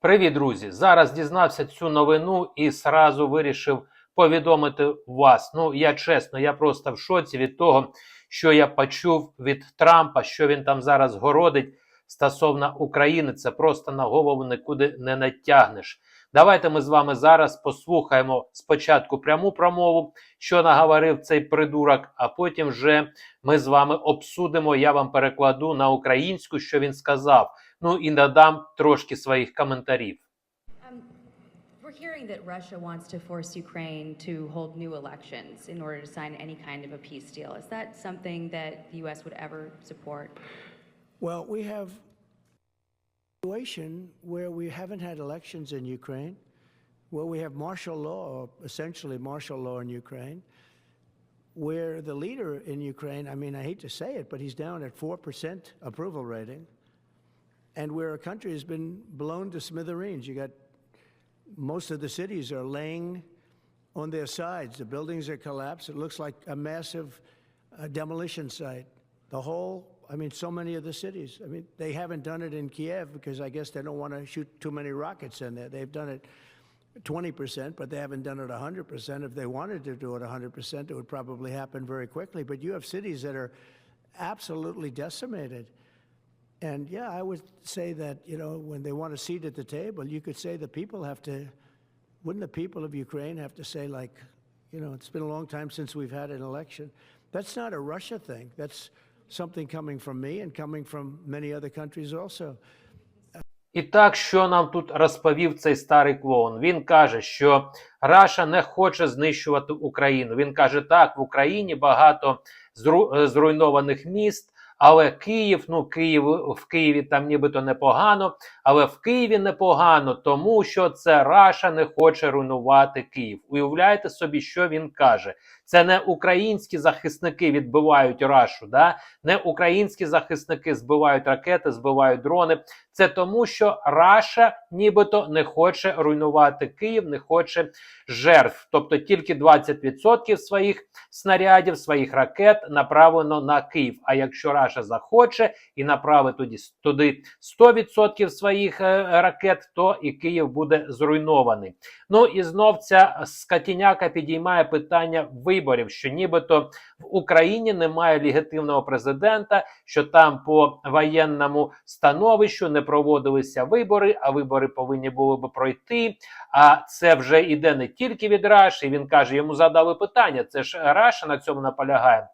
Привіт, друзі! Зараз дізнався цю новину і сразу вирішив повідомити вас. Ну, я чесно, я просто в шоці від того, що я почув від Трампа, що він там зараз городить стосовно України. Це просто на голову нікуди не натягнеш. Давайте ми з вами зараз послухаємо спочатку пряму промову, що наговорив цей придурок, а потім вже ми з вами обсудимо. Я вам перекладу на українську, що він сказав. Ну і надам трошки своїх коментарів. Um, we're hearing that Russia wants to force Ukraine to hold new elections in order to sign any kind of a peace deal. Is that something that the U.S. would ever support? Well, we have situation where we haven't had elections in Ukraine, where we have martial law, essentially martial law in Ukraine, where the leader in Ukraine, I mean, I hate to say it, but he's down at 4% approval rating, and where a country has been blown to smithereens. You got most of the cities are laying on their sides. The buildings are collapsed. It looks like a massive uh, demolition site. The whole, I mean, so many of the cities. I mean, they haven't done it in Kiev because I guess they don't want to shoot too many rockets in there. They've done it 20%, but they haven't done it 100%. If they wanted to do it 100%, it would probably happen very quickly. But you have cities that are absolutely decimated. And yeah, I would say that, you know, when they want a seat at the table, you could say the people have to, wouldn't the people of Ukraine have to say, like, you know, it's been a long time since we've had an election? That's not a Russia thing. That's something coming from me and coming from many other countries also. І так, що нам тут розповів цей старий клоун? Він каже, що Раша не хоче знищувати Україну. Він каже, так, в Україні багато зру- е, зруйнованих міст, але Київ, ну Київ в Києві там нібито непогано, але в Києві непогано, тому що це Раша не хоче руйнувати Київ. Уявляєте собі, що він каже? Це не українські захисники відбивають Рашу, да? не українські захисники збивають ракети, збивають дрони. Це тому, що Раша нібито не хоче руйнувати Київ, не хоче жертв. Тобто тільки 20% своїх снарядів, своїх ракет направлено на Київ. А якщо Раша захоче і направить туди, туди 100% своїх е, ракет, то і Київ буде зруйнований. Ну і знов ця скотіняка підіймає питання виборів, що нібито в Україні немає легітимного президента, що там по воєнному становищу не проводилися вибори, а вибори повинні були би пройти. А це вже іде не тільки від Раші. Він каже, йому задали питання. Це ж Раша на цьому наполягає.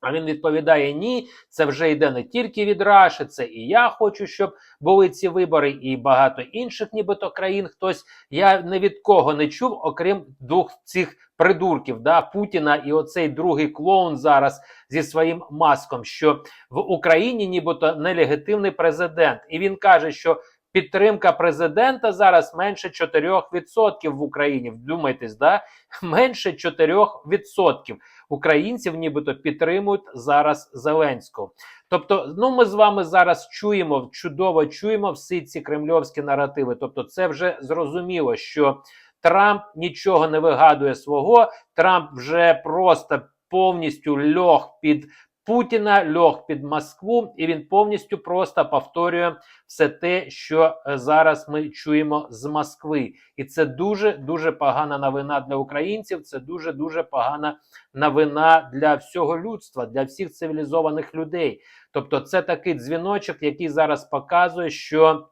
А він відповідає: ні, це вже йде не тільки від Раші, це і я хочу, щоб були ці вибори, і багато інших, нібито країн. Хтось я не від кого не чув, окрім двох цих придурків, да, Путіна і оцей другий клоун зараз зі своїм маском, що в Україні нібито нелегітимний президент, і він каже, що. Підтримка президента зараз менше 4% в Україні. Вдумайтесь, да? менше 4% українців нібито підтримують зараз Зеленського. Тобто, ну ми з вами зараз чуємо, чудово чуємо всі ці кремльовські наративи. Тобто, це вже зрозуміло, що Трамп нічого не вигадує свого. Трамп вже просто повністю льох під Путіна, льох під Москву, і він повністю просто повторює все те, що е, зараз ми чуємо з Москви. І це дуже дуже погана новина для українців. Це дуже дуже погана новина для всього людства, для всіх цивілізованих людей. Тобто, це такий дзвіночок, який зараз показує, що.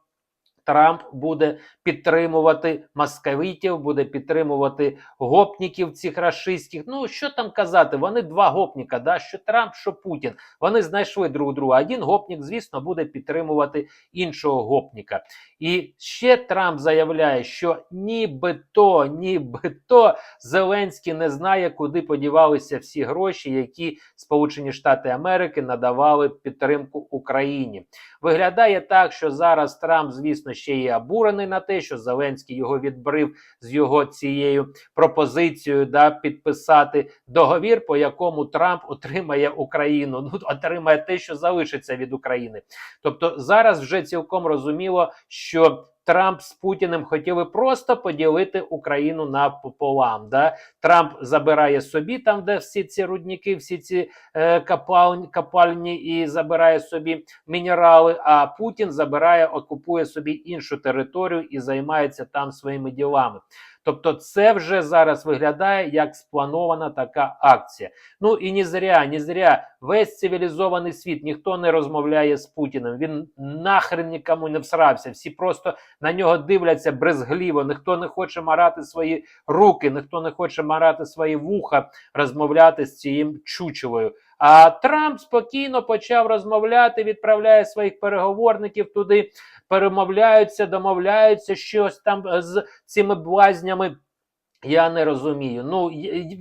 Трамп буде підтримувати московитів, буде підтримувати гопніків цих рашистських. Ну що там казати? Вони два гопніка, да? що Трамп, що Путін. Вони знайшли друг друга. Один гопнік, звісно, буде підтримувати іншого гопніка. І ще Трамп заявляє, що нібито, нібито Зеленський не знає, куди подівалися всі гроші, які Сполучені Штати Америки надавали підтримку Україні. Виглядає так, що зараз Трамп, звісно, ще є обурений на те, що Зеленський його відбрив з його цією пропозицією да, підписати договір, по якому Трамп отримає Україну. Ну отримає те, що залишиться від України. Тобто зараз вже цілком розуміло, що Трамп з Путіним хотіли просто поділити Україну напополам. Да? Трамп забирає собі там, де всі ці рудники, всі ці е, копальні, копальні і забирає собі мінерали. А Путін забирає, окупує собі іншу територію і займається там своїми ділами. Тобто, це вже зараз виглядає як спланована така акція. Ну і не зря, не зря весь цивілізований світ ніхто не розмовляє з Путіним. Він нахрен нікому не всрався. Всі просто на нього дивляться брезгливо. Ніхто не хоче марати свої руки, ніхто не хоче марати свої вуха, розмовляти з цією чучелою. А Трамп спокійно почав розмовляти, відправляє своїх переговорників туди, перемовляються, домовляються щось там з цими блазнями. Я не розумію. Ну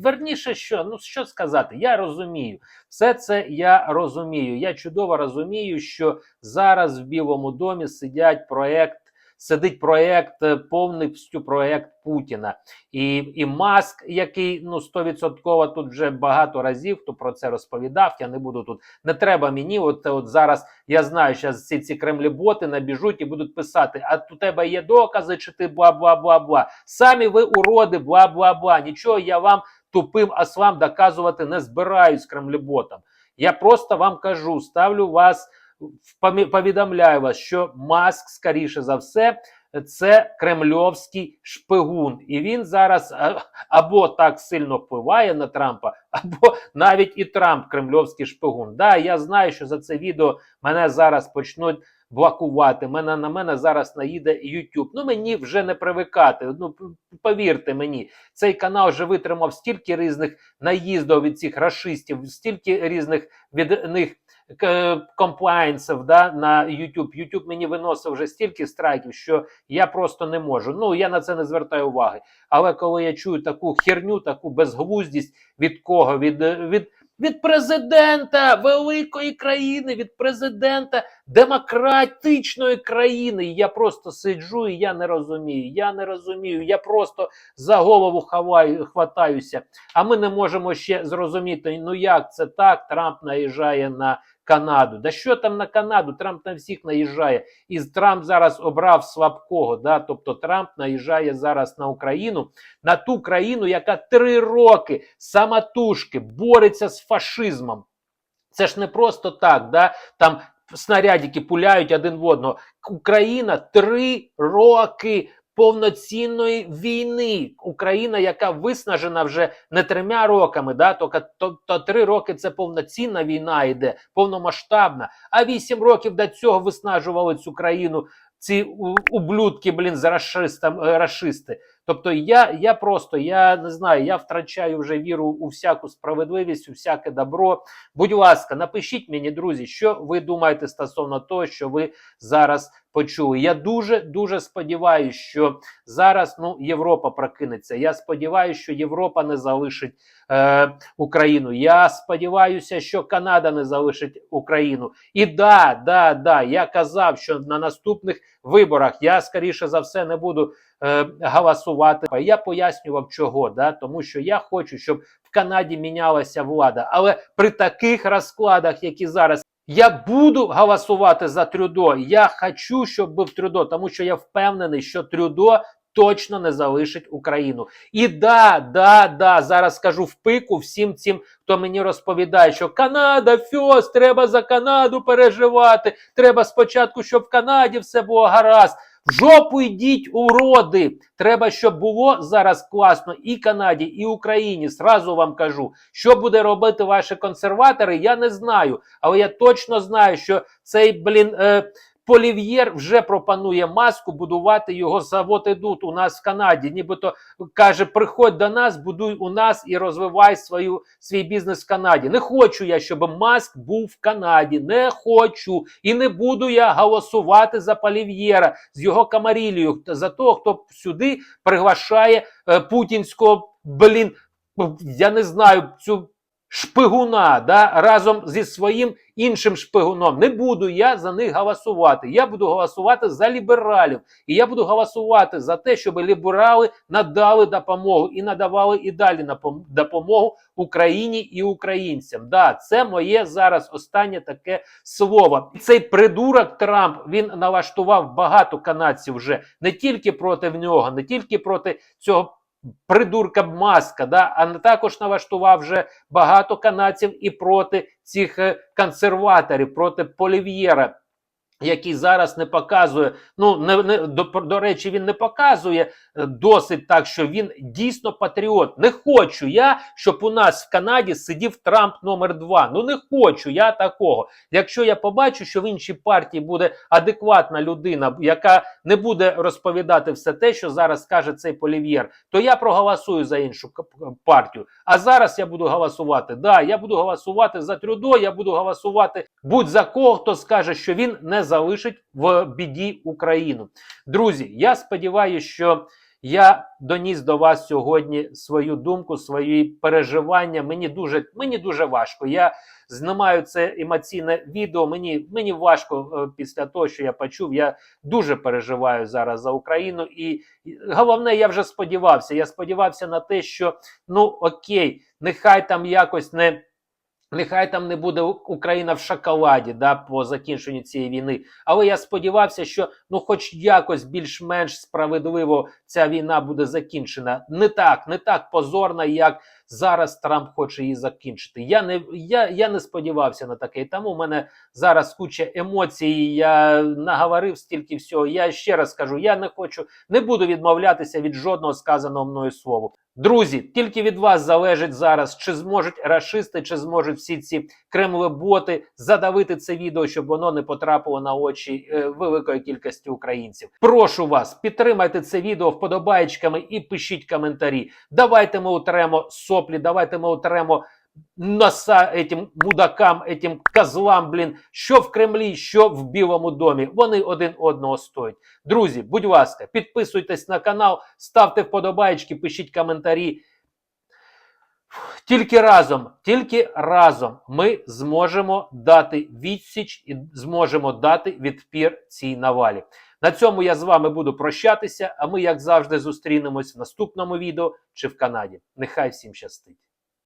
верніше, що ну що сказати, я розумію. Все це я розумію. Я чудово розумію, що зараз в Білому домі сидять проект. Сидить проект, е, повністю проект Путіна. І, і Маск, який ну 100% тут вже багато разів хто про це розповідав. Я не буду тут. Не треба мені. От, от зараз я знаю, що ці, ці кремлі-боти набіжуть і будуть писати: а у тебе є докази, чи ти бла бла бла бла. Самі ви уроди, бла бла бла. Нічого я вам тупим ослам доказувати не збираюсь кремлі-ботам. Я просто вам кажу, ставлю вас, повідомляю вас, що Маск, скоріше за все, це кремльовський шпигун, і він зараз або так сильно впливає на Трампа, або навіть і Трамп кремльовський шпигун. Да, я знаю, що за це відео мене зараз почнуть блокувати. Мене на мене зараз наїде YouTube. Ну мені вже не привикати. Ну повірте мені, цей канал вже витримав стільки різних наїздів від цих рашистів, стільки різних від них комплайнсів да, на YouTube. YouTube мені виносив вже стільки страйків, що я просто не можу. Ну я на це не звертаю уваги. Але коли я чую таку херню, таку безглуздість від кого? Від, е, від, від президента великої країни, від президента демократичної країни. Я просто сиджу і я не розумію. Я не розумію. Я просто за голову хаваю, хватаюся. А ми не можемо ще зрозуміти, ну як це так? Трамп наїжджає на Канаду. Да що там на Канаду? Трамп на всіх наїжджає. І Трамп зараз обрав слабкого. Да? Тобто Трамп наїжджає зараз на Україну, на ту країну, яка три роки самотужки бореться з фашизмом. Це ж не просто так, да? там снарядики пуляють один в одного. Україна три роки повноцінної війни. Україна, яка виснажена вже не трьома роками, да, то, то, то три роки це повноцінна війна йде, повномасштабна. А вісім років до цього виснажували цю країну ці ублюдки, блін, з рашистам, е, рашисти. Тобто я, я просто я не знаю, я втрачаю вже віру у всяку справедливість, у всяке добро. Будь ласка, напишіть мені, друзі, що ви думаєте стосовно того, що ви зараз почули. Я дуже дуже сподіваюся, що зараз ну Європа прокинеться. Я сподіваюся, що Європа не залишить е, Україну. Я сподіваюся, що Канада не залишить Україну. І да, да, да, я казав, що на наступних виборах я скоріше за все не буду е, голосувати. Я пояснював чого, да? тому що я хочу, щоб в Канаді мінялася влада. Але при таких розкладах, які зараз. Я буду голосувати за Трюдо. Я хочу, щоб був Трюдо, тому що я впевнений, що Трюдо точно не залишить Україну. І да, да, да, зараз скажу в пику всім цим, хто мені розповідає, що Канада, фьос, треба за Канаду переживати. Треба спочатку, щоб в Канаді все було гаразд. Жопу йдіть, уроди! Треба, щоб було зараз класно і Канаді, і Україні. Сразу вам кажу, що буде робити ваші консерватори, я не знаю. Але я точно знаю, що цей блін. Е, Полів'єр вже пропонує маску будувати його завод ідуть у нас в Канаді. Нібито каже: приходь до нас, будуй у нас і розвивай свою свій бізнес в Канаді. Не хочу я, щоб маск був в Канаді. Не хочу і не буду я голосувати за Полів'єра з його камарілією за того, хто сюди приглашає е, путінського блін. Я не знаю цю шпигуна да, разом зі своїм іншим шпигуном. Не буду я за них голосувати. Я буду голосувати за лібералів. І я буду голосувати за те, щоб ліберали надали допомогу і надавали і далі допомогу Україні і українцям. Да, це моє зараз останнє таке слово. Цей придурок Трамп він налаштував багато канадців вже не тільки проти нього, не тільки проти цього. Придурка маска, да, а також налаштував вже багато канадців і проти цих е, консерваторів, проти Полів'єра, який зараз не показує. Ну не, не до, до речі, він не показує е, досить так, що він дійсно патріот. Не хочу я, щоб у нас в Канаді сидів Трамп номер 2 Ну не хочу я такого. Якщо я побачу, що в іншій партії буде адекватна людина, яка не буде розповідати все те, що зараз каже цей Полів'єр, то я проголосую за іншу партію. А зараз я буду голосувати. Да, я буду голосувати за Трюдо, я буду голосувати будь-за кого, хто скаже, що він не залишить в біді Україну. Друзі, я сподіваюся, що я доніс до вас сьогодні свою думку, свої переживання. Мені дуже, мені дуже важко. Я знімаю це емоційне відео. Мені, мені важко е, після того, що я почув. Я дуже переживаю зараз за Україну. І головне, я вже сподівався. Я сподівався на те, що ну окей, нехай там якось не. Нехай там не буде Україна в шоколаді да, по закінченню цієї війни. Але я сподівався, що ну, хоч якось більш-менш справедливо ця війна буде закінчена. Не так, не так позорно, як зараз Трамп хоче її закінчити. Я не, я, я не сподівався на таке. Тому в мене зараз куча емоцій. Я наговорив стільки всього. Я ще раз кажу: я не хочу, не буду відмовлятися від жодного сказаного мною слова. Друзі, тільки від вас залежить зараз, чи зможуть рашисти, чи зможуть всі ці кремлеботи задавити це відео, щоб воно не потрапило на очі е, великої кількості українців. Прошу вас, підтримайте це відео вподобаєчками і пишіть коментарі. Давайте ми утремо соплі, давайте ми утремо носа этим мудакам, этим козлам, блін, що в Кремлі, що в Білому домі. Вони один одного стоять. Друзі, будь ласка, підписуйтесь на канал, ставте вподобайки, пишіть коментарі. Тільки разом, тільки разом ми зможемо дати відсіч і зможемо дати відпір цій навалі. На цьому я з вами буду прощатися, а ми, як завжди, зустрінемось в наступному відео чи в Канаді. Нехай всім щастить!